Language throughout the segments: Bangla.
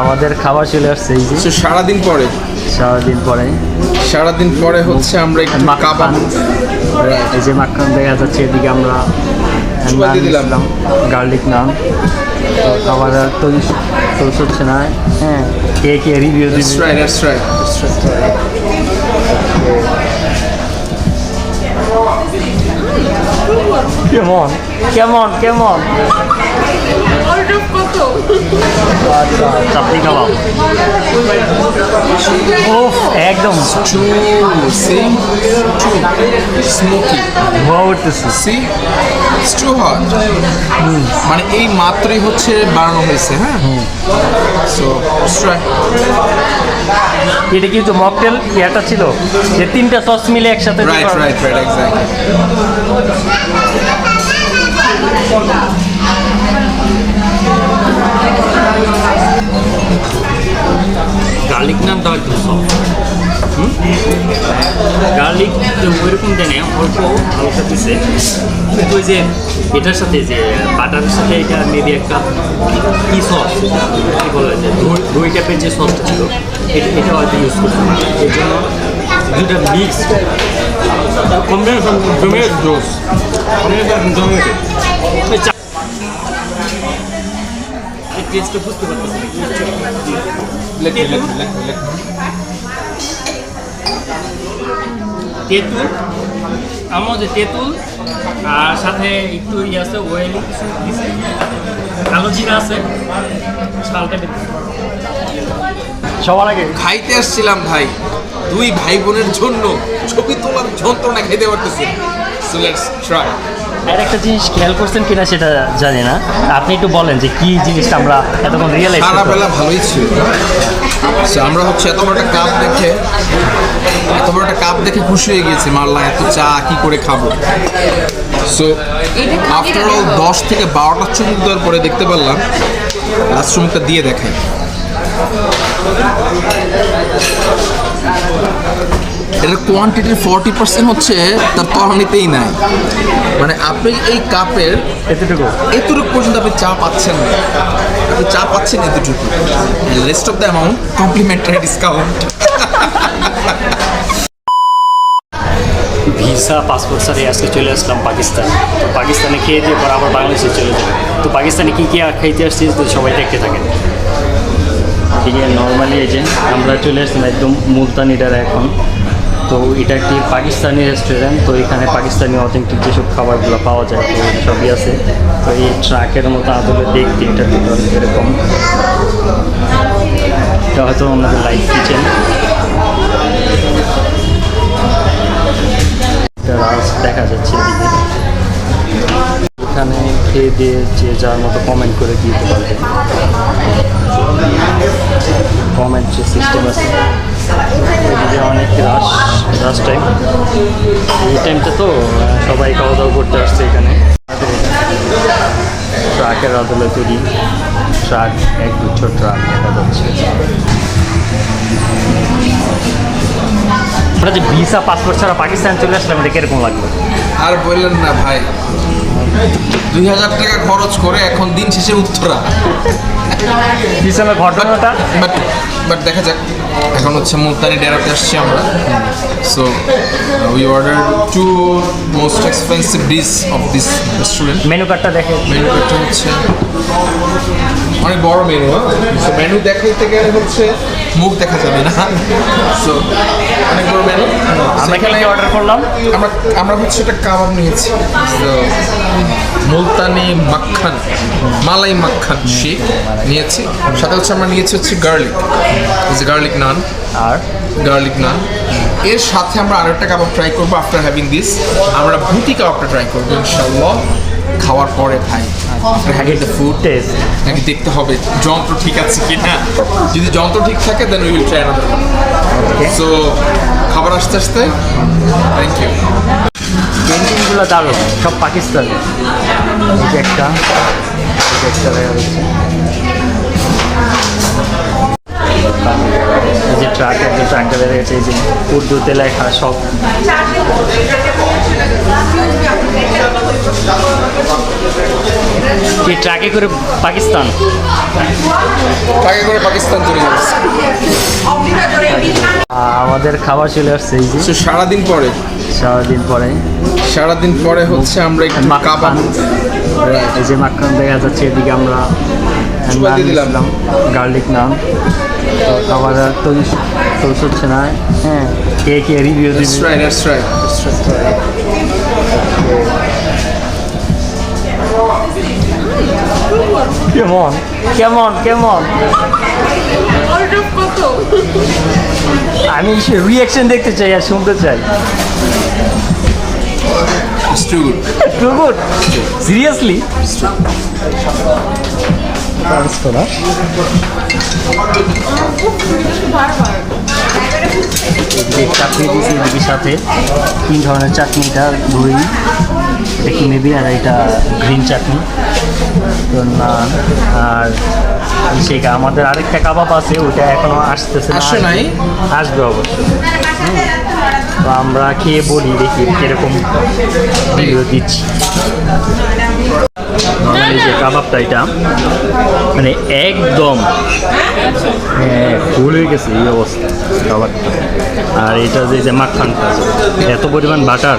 আমাদের খাবার চলে আসছে এই যে। তো সারাদিন পরে? সারাদিন পরে। সারাদিন পরে হচ্ছে আমরা একটু কাবাব। এই যে মাখন দেখা যাচ্ছে এদিকে আমরা দিয়ে দিলাম। গার্লিক নান। তো খাবার আর তৈরি তৈরি হচ্ছে না হ্যাঁ কে কে রিভিউ that's কেমন? কেমন? কেমন? চাপড়ি কাবাব ওফ একদম Too, see? Too smoky. ধোয়া উঠতেছে? It's too মানে এই মাত্রই হচ্ছে বানানো হয়েছে হ্যাঁ সো. এটা কিন্তু মকটেল ইয়াটা ছিল যে তিনটা সস মিলে একসাথে করা- right, right, exactly. গার্লিক নামটা একদম সফট গার্লিক ওইরকম দেয় না, অল্প, হালকা দিছে কিন্তু যে এটার সাথে যে বাটারের সাথে এটা মেবি একটা কি সস কি বলা যায় দই টাইপের যে সসটা ছিল এটা এটা হয়তো ইউজ করছে এই জন্য দুটা মিক্স কম্বিনেশন জমে জোস জমে টেস্টটা বুঝতে পারতেছি না। তেঁতুল আমার মধ্যে তেঁতুল আর সাথে একটু ইয়ে আছে ওয়েলি কিছু দিছে। কালো জিরা আছে বেশি। সবার আগে খাইতে আসছিলাম ভাই দুই ভাই বোনের জন্য ছবি তোলার যন্ত্রণা খেতে পারতেছি সো লেটস ট্রাই আর একটা জিনিস খেয়াল করছেন কিনা সেটা জানি না। আপনি একটু বলেন যে কি জিনিসটা আমরা এতক্ষণ রিয়েলাইজ সারা বেলা ভালোই ছিল। আমরা হচ্ছে এত বড় একটা কাপ দেখে এত বড় একটা কাপ দেখে খুশি হয়ে গেছি মারলা এত চা কি করে খাব? সো আফটার অল দশ থেকে বারোটা চুমুক দেওয়ার পরে দেখতে পারলাম লাস্ট চুমুকটা দিয়ে দেখাই। এটার কোয়ান্টিটির ফর্টি পার্সেন্ট হচ্ছে তার তলানিতেই নাই। মানে আপনি এই কাপের এতটুকু। এতটুকু পর্যন্ত আপনি চা পাচ্ছেন না। আপনি চা পাচ্ছেন এতটুকু। Rest of the amount complimentary discount visa passport সারে আজকে চলে আসলাম পাকিস্তান। তো পাকিস্তানে খেয়ে দিয়ে পর আবার বাংলাদেশে চলে যাবে? তো পাকিস্তানে কী কী খাইতে আসছি তো সবাই দেখতে থাকেন। ঠিক আছে নর্মালি এই যে আমরা চলে আসলাম একদম মুলতানিটার এখন। তো এটা একটি পাকিস্তানি রেস্টুরেন্ট তো এখানে পাকিস্তানি অথেন্টিক যেসব খাবারগুলো পাওয়া যায়, তো সবই আছে। তো এই ট্রাকের মতো আদলে দেখতে এটা এরকম। এটা হয়তো আমাদের লাইফ কিচেন দেখা যাচ্ছে এদিকে। এখানে খেয়ে দিয়ে যে যার মতো কমেন্ট করে দিতে পারবে। কমেন্ট যে সিস্টেম আছে। অনেক রাশ রাশ টাইম এই টাইমটা তো সবাই খাওয়া দাওয়া করতে আসছে এখানে। ট্রাকের আদলে তৈরি ট্রাক এক গুচ্ছ ট্রাক দেখা যাচ্ছে। আমরা যে ভিসা পাসপোর্ট ছাড়া পাকিস্তান চলে আসলাম এটা কীরকম লাগল? আর বললেন না ভাই দুই হাজার টাকা খরচ করে এখন দিন শেষে উত্তরা। ভিসার ঘটনাটা? বাট বাট দেখা যাক। এখন হচ্ছে মুলতানি ডেরাতে আসছি আমরা। So we order to most expensive dish of this restaurant menu কার্ডটা দেখে। মেনু কার্ডটা হচ্ছে অনেক বড় মেনু সো মেনু দেখাইতে গেলে হচ্ছে মুখ দেখা যাবে না। সো অনেক বড় মেনু আমরা কি অর্ডার করলাম? আমরা আমরা হচ্ছে একটা কাবাব নিয়েছি। মুলতানি মাখন মালাই মাখন শেক নিয়েছি। সাথে হচ্ছে আমরা নিয়েছি হচ্ছে গার্লিক গার্লিক নান আর? গার্লিক নান এর সাথে আমরা আরেকটা কাবাব ট্রাই করব আফটার হ্যাভিং দিস আমরা ভুটি কাবাবটা ট্রাই করব ইনশাল্লাহ খাওয়ার পরে ভাই দ্য ফুড টেস্ট নাকি দেখতে হবে যন্ত্র ঠিক আছে কি না যদি যন্ত্র ঠিক থাকে then we will try another so খাবার আসতে আসতে থ্যাংক ইউ পেন্টিংগুলো দারুণ সব পাকিস্তানি। এই যে একটা একটা এই যে ট্রাক একটা ট্রাকটা বেড়ে গেছে এই যে উর্দুতে লেখা সব। কি ট্রাকে করে পাকিস্তান? আগে করে পাকিস্তান চলে যাচ্ছে আমাদের খাবার চলে আসছে এই যে। সারাদিন পরে। সারাদিন পরে। সারাদিন পরে হচ্ছে আমরা একটু। কাবাব। এই যে মাখন দেখা যাচ্ছে এদিকে আমরা দিলাম। গার্লিক নান খাবার আর হচ্ছে না হ্যাঁ। কে কে রিভিউ দিবে? Right, that's right. কেমন? কেমন কেমন? কত আমি রিয়াকশন দেখতে চাই আর শুনতে চাই। It's too good. Too good seriously chutney দিয়েছি এদিকে সাথে। তিন ধরনের চাটনিটা দই কি মেবি আর এটা গ্রিন চাটনি। তো নান আর সেটা আমাদের আরেকটা কাবাব আছে ওটা এখনও আসতেছে না? আসবে অবশ্যই। তো আমরা খেয়ে বলি দেখি কীরকম ভিডিও দিচ্ছি নর্মালি যে কাবাবটা এটা মানে একদম হ্যাঁ ফুল হয়ে গেছে এই অবস্থা, কাবাবটা। আর এটা যে মাখানটা, এত পরিমাণ বাটার।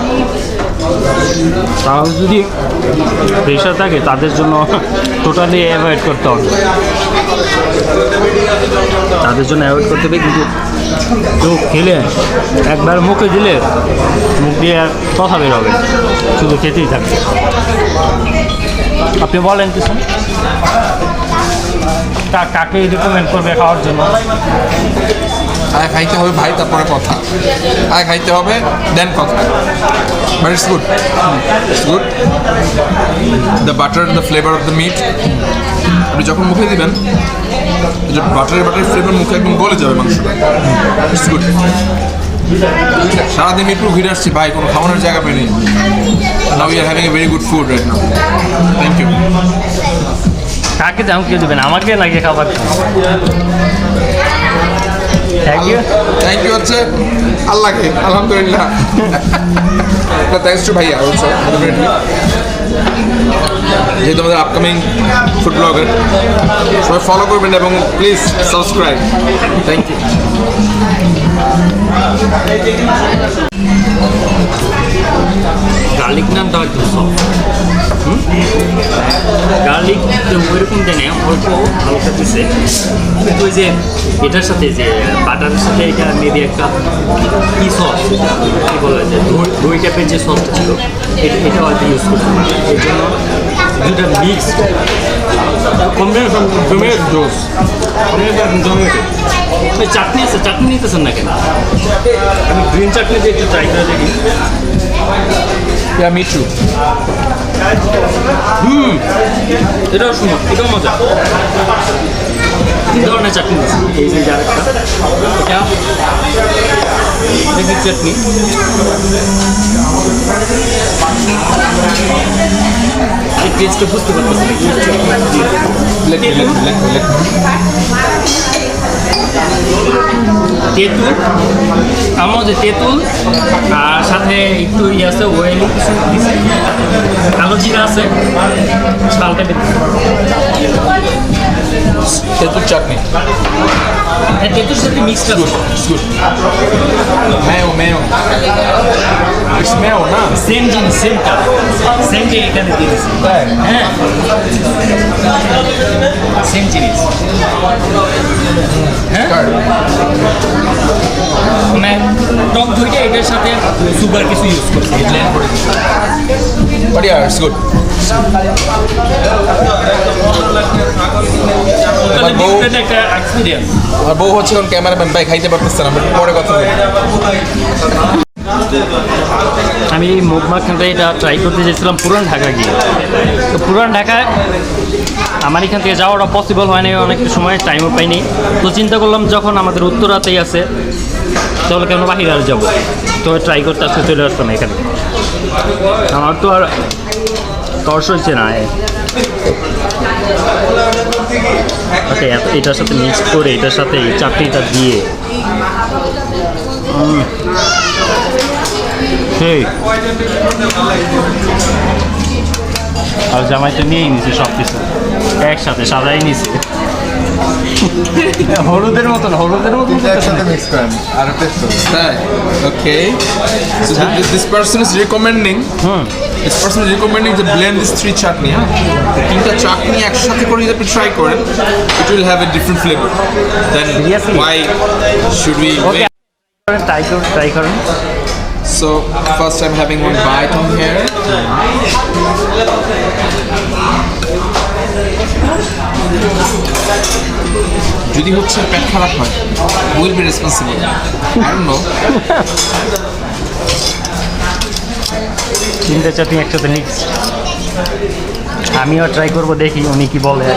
তাও যদি প্রেশার থাকে, তাদের জন্য টোটালি অ্যাভয়েড করতে হবে। তাদের জন্য অ্যাভয়েড করতে হবে, কিন্তু কেউ খেলে, একবার মুখে দিলে, মুখ দিয়ে আর বের হবে, শুধু খেতেই থাকবে আপনি বলেন কিছু। কাকে রিকমেন্ড করবে খাওয়ার জন্য? আগে খাইতে হবে ভাই, তারপরে কথা। আগে খাইতে হবে, দেন কথা। But good it's good the butter the flavour of the meat আপনি যখন মুখে দিবেন বাটারের বাটারের ফ্লেভার মুখে একদম গলে যাবে মাংসটা। ইটস গুড সারাদিন মিরপুর ঘুরে আসছি ভাই কোনো খাওয়ানোর জায়গা পেয়ে now you are having a very good food right now thank you কাকে দাম কে দেবেন? আমাকে নাকি খাবার থ্যাংক ইউ থ্যাংক ইউ হচ্ছে আল্লাহকে আলহামদুলিল্লাহ। থ্যাংকস টু ভাইয়া অলসো যেহেতু আমাদের আপকামিং ফুড ব্লগার সবাই ফলো করবেন এবং please subscribe thank you garlic নানটা একটু সফট গার্লিক ওইরকম দেয় না অল্প হালকা দিছে। কিন্তু ওই যে এটার সাথে যে বাটারের সাথে এটা মেবি একটা কি সস কি বলা যায় দই দই টাইপের যে সসটা ছিল এটা এটা হয়তো ইউজ করতে পারে এই জন্য দুটা মিক্স কম্বিনেশন জমে কম্বিনেশন জমে চাটনি আছে চাটনি নিতেছেন না কেন? আমি গ্রিন চাটনি দিয়ে একটু ট্রাই করে দেখি। ইয়া মি টু হুম এটাও সুন্দর, এটাও মজা। তিন ধরনের চাটনি? এই যে আরেকটা এটা এটা চাটনি টেস্টটা বুঝতে পারতেছি না কি চাটনি। লেখ লেখ লেখ লেখ তেঁতুল আমার যে তেঁতুল আর সাথে একটু ইয়ে আছে ওয়েলি কিছু দিছে। কালো জিরা আছে বেশি তেঁতুল চাটনি। হ্যাঁ তেঁতুর সাথে মিক্সড গুড মেও মেও ইটস মেও না? সেম জিনিস সেমটা সেম যে এখানে দিয়ে দিছি হ্যাঁ। সেম জিনিস। হ্যাঁ? মানে টক দইটা এটার সাথে সুগার কিছু ইউজ করছি। ব্লেন্ড করে বাট ইয়া ইটস গুড তাহলে বউ- হচ্ছে ক্যামেরাম্যান ভাই খাইতে পারতেছে না পরে কথা আমি এই মুখ মাখানটা এটা ট্রাই করতে চেয়েছিলাম পুরান ঢাকা গিয়ে। তো পুরান ঢাকায় আমার এখান থেকে যাওয়াটা পসিবল হয় না অনেক সময় টাইমও পাইনি। তো চিন্তা করলাম যখন আমাদের উত্তরাতেই আছে তাহলে কেন বাহিরে আর যাব? তো ট্রাই করতে আসতে চলে আসতাম এখানে। আমার তো আর তর্স হচ্ছে না ওকে এটার সাথে মিক্স করে এটার সাথে এই চাটনিটা দিয়ে। সেই। আর জামাইটা তো নিয়েই নিছে সব কিছু একসাথে সাজাই নিছে। হলুদের মতন হলুদের মতন তিনটা একসাথে মিক্স করেন আর করুন তাই ওকে so this, this person is recommending hmm this person is recommending to blend these three chutney হ্যাঁ তিনটা চাটনি একসাথে করে যদি আপনি ট্রাই করেন it will have a different flavor then Seriously? why should we okay try করুন ট্রাই করুন so first I'm having one bite on here যদি হচ্ছে পেট খারাপ হয় will be responsible I don't know তিনটে একসাথে মিক্স আমিও ট্রাই করব, দেখি উনি কি বলে।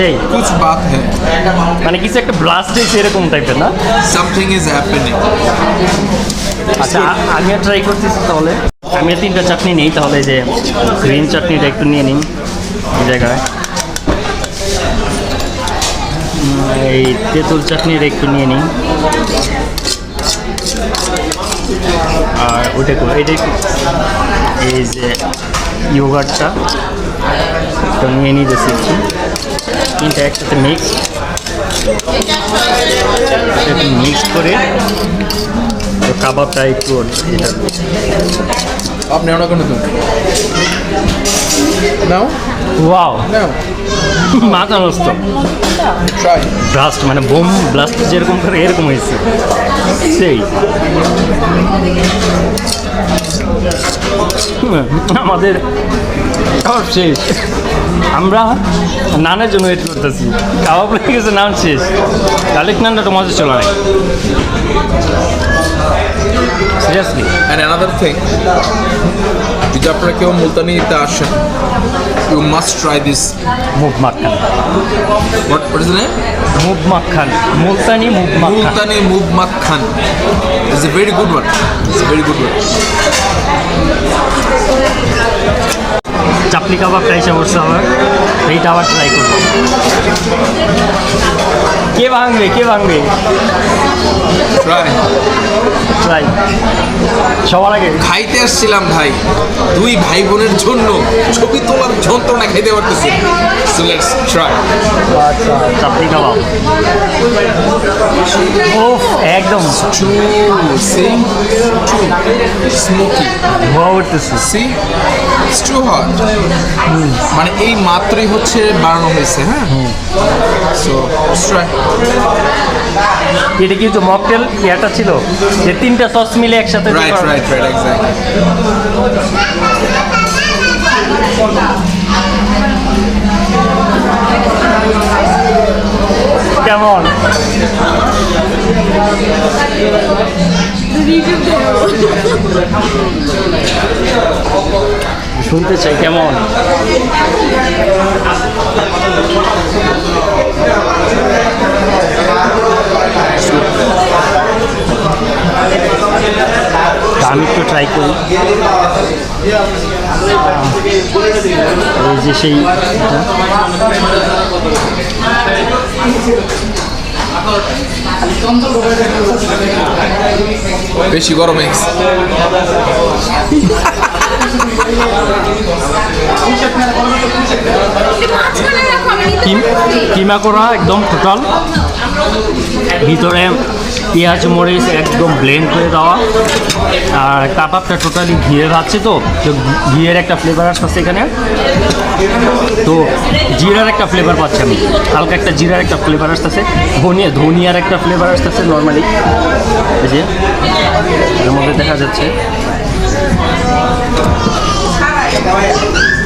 সেই कुछ बात है মানে কিছু একটা ব্লাস্ট হয়েছে এরকম টাইপের না something is happening আচ্ছা আ- আমিও ট্রাই করতেছি তাহলে আমিও তিনটা চাটনি নিই তাহলে যে গ্রিন চাটনিটা একটু নিয়ে নিই এই জায়গায় উম, এই তেঁতুল চাটনিটা একটু নিয়ে নিই আর ওটা করো এটা একটু এই যে ইয়োগার্টটা তো নিয়ে নিয়ে যাচ্ছি একটু তিনটা একসাথে মিক্স মিক্স করে কাবাবটা একটু এটা। আপনি অন্য কোনো নাও। ওয়াও মাথা নষ্ট। ব্লাস্ট মানে বোম ব্লাস্ট যেরকম করে এরকম হয়েছে। সেই। আমাদের সব শেষ। আমরা নানের জন্য ওয়েট করতেছি। কাবাব লেগে গেছে নান শেষ। গার্লিক নানটা তো মজা চলে নাই সিরিয়াসলি অ্যান্ড অ্যানাদার থিং যদি আপনারা কেউ মুলতানিতে আসেন ইউ মাস্ট ট্রাই দিস মুভ মাখান। হোয়াট হোয়াট ইজ নেম মুভ মাখান। মুলতানি মুভ মাখান। মুলতানি মুভ মাখান। Is a very good one it's very good one chapli কাবাবটা এসে বসছে আমার এইটা আবার ট্রাই করব। কে ভাঙবে কে ভাঙবে? ট্রাই ট্রাই সবার আগে। খাইতে আসছিলাম ভাই। দুই ভাই বোনের জন্য। ছবি তোলার যন্ত্রণা খেতে পারতেছি। সো লেটস ট্রাই আচ্ছা চাপলি কাবাব। ও একদম। Smoky see it's too hot মানে এই মাত্রই হচ্ছে বানানো হয়েছে হ্যাঁ? সো এটা কিন্তু মকটেল? ইয়াটা ছিল? যে তিনটা সস মিলে একসাথে রাইট রাইট রাইট এক্স্যাক্টলি কেমন? শুনতে চাই কেমন আমি একটু ট্রাই করি এই যে সেই। বেশি গরম কিম- কিমা করা একদম টোটাল ভিতরে পেঁয়াজ মরিচ একদম ব্লেন্ড করে দেওয়া। আর কাবাবটা টোটালি ঘিয়ে ভাজছে তো ঘিয়ের একটা ফ্লেভার আসতেছে এখানে। তো জিরার একটা ফ্লেভার পাচ্ছি আমি। হালকা একটা জিরার একটা ফ্লেভার আসতেছে। ধনিয়া, ধনিয়ার একটা ফ্লেভার আসতেছে নর্মালি যে, এর মধ্যে দেখা যাচ্ছে।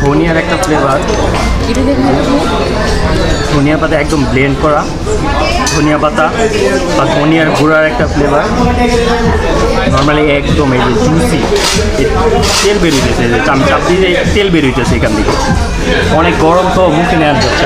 ধনিয়ার একটা ফ্লেভার ধনিয়া পাতা একদম ব্লেন্ড করা। ধনিয়া পাতা বা ধনিয়ার গুঁড়ার একটা ফ্লেভার নর্মালি একদম এই যে জুসি তেল বেরোইতেছে চাপ দিয়ে তেল তেল বেরোইতেছে এখান থেকে। অনেক গরম তো মুখে নেওয়া যাচ্ছে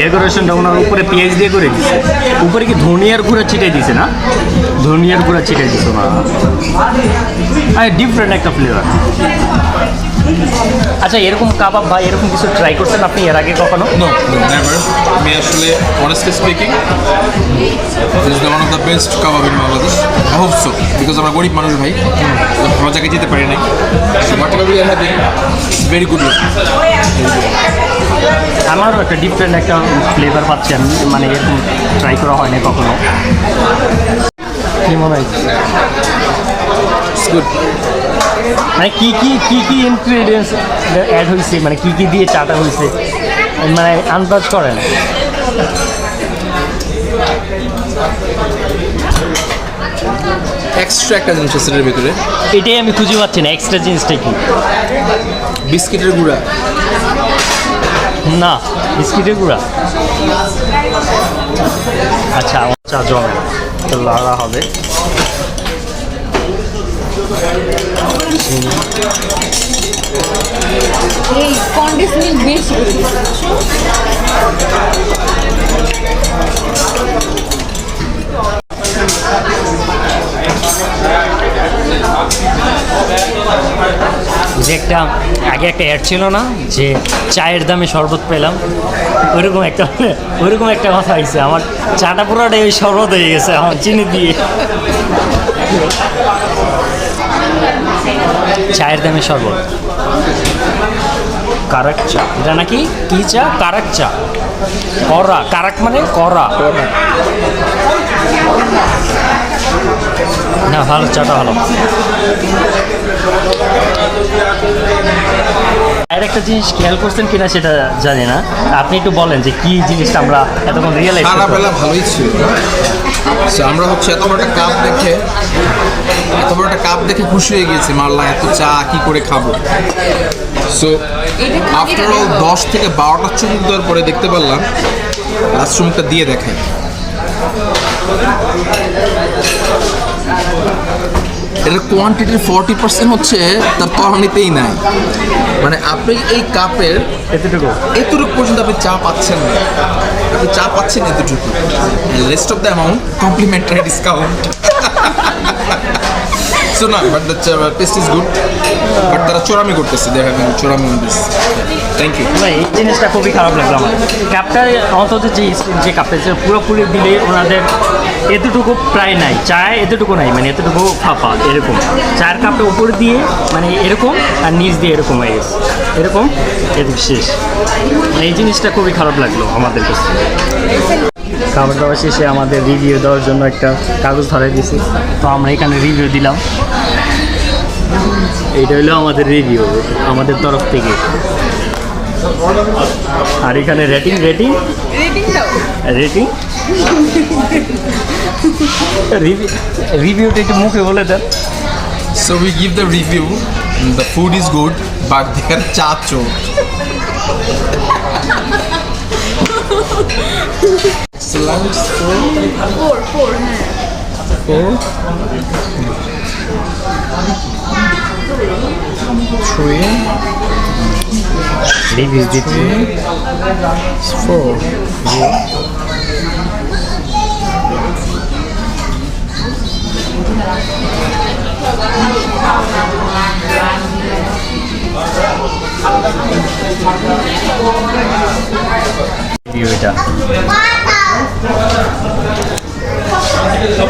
ডেকোরেশনটা ওনার উপরে পেঁয়াজ দিয়ে করে দিছে। উপরে কি ধনিয়ার গুঁড়া ছিটাই দিছে না? ধনিয়ার গুঁড়া ছিটাই দিছে ওনারা আর ডিফারেন্ট একটা ফ্লেভার আচ্ছা এরকম কাবাব বা এরকম কিছু ট্রাই করছেন আপনি এর আগে কখনো? নো আমি আসলে honestly speaking is one of the best kebab in Bangladesh I hope so because আমরা গরিব মানুষ ভাই। ভালো জায়গায় যেতে পারি নাই। Whatever we are having very good আমারও একটা ডিফারেন্ট একটা ফ্লেভার পাচ্ছি আমি। মানে এরকম ট্রাই করা হয়নি কখনো। কি মনে হয় মানে কি কি কি কি ইনগ্রিডিয়েন্টস অ্যাড হয়েছে মানে কি কি দিয়ে চাটা হয়েছে মানে আন্দাজ করেন। এক্সট্রা একটা জিনিস আছে এটার ভিতরে। এটাই আমি খুঁজে পাচ্ছি না এক্সট্রা জিনিসটা কি? বিস্কিটের গুঁড়া। না বিস্কিটের গুঁড়া। আচ্ছা আচ্ছা জমে। তো লাড়া হবে। এই কন্ডিশনিং বেশি। যে একটা, আগে একটা অ্যাড ছিল না যে চায়ের দামে শরবত পেলাম। ওইরকম একটা ওইরকম একটা কথা হয়েছে। আমার চাটা পুরোটাই ওই শরবত হয়ে গেছে, আমার চিনি দিয়ে। চায়ের দামে শরবত। কারাক চা। এটা নাকি? কি চা? কারাক চা। করা। কারাক মানে করা। না ভালো চাটা ভালো। আর একটা জিনিস খেয়াল করছেন কিনা সেটা জানি না। আপনি একটু বলেন যে কি জিনিসটা আমরা এতক্ষণ রিয়েলাইজ খারাপবেলা ভালোই ছিল। আমরা হচ্ছে এত বড় একটা কাপ দেখে এত বড় একটা কাপ দেখে খুশি হয়ে গেছি মারলা এত চা কি করে খাব। সো আফটার অল দশ থেকে বারোটা চুমুক দেওয়ার পরে দেখতে পারলাম লাস্ট চুমুকটা দিয়ে দেখাই। এটার কোয়ান্টিটির ফর্টি পার্সেন্ট হচ্ছে তার তরানিতেই নাই। মানে আপনি এই কাপের এতটুকু। এতটুকু পর্যন্ত আপনি চা পাচ্ছেন না। আপনি চা পাচ্ছেন এতটুকু। Rest of the amount complimentary discount so না but taste is good but তারা চোরামি করতেছে দে হ্যাভিং চোরামি দিস থ্যাংক ইউ ভাই, এই জিনিসটা খুবই খারাপ লাগল আমার। কাপটা অন্তত যে যে কাপটা যে পুরোপুরি দিলে ওনাদের এতটুকু প্রায় নাই, চায় এতটুকু নাই মানে এতটুকু ফাঁপা, এরকম। চায়ের কাপটা উপরে দিয়ে মানে এরকম, আর নিচ দিয়ে এরকম হয়ে গেছে। এরকম এদিক শেষ। মানে এই জিনিসটা খুবই খারাপ লাগল আমাদের কাছে। খাবার দাবার শেষে আমাদের রিভিউ দেওয়ার জন্য একটা কাগজ ধরাই দিয়েছি। তো আমরা এখানে রিভিউ দিলাম। এইটা হলো আমাদের রিভিউ আমাদের তরফ থেকে। আর এখানে রেটিং রেটিং রেটিং রিভিউটা একটু মুখে বলে দেন। So we give the review the food is good but there চা চোর ফোর ফোর হ্যাঁ থ্রি রিভিউ দিচ্ছি ফোর রিভিউ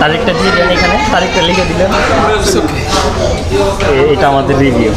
তারিখটা দিয়ে দেন এখানে। তারিখটা লিখে দিলেন। এটা আমাদের রিভিউ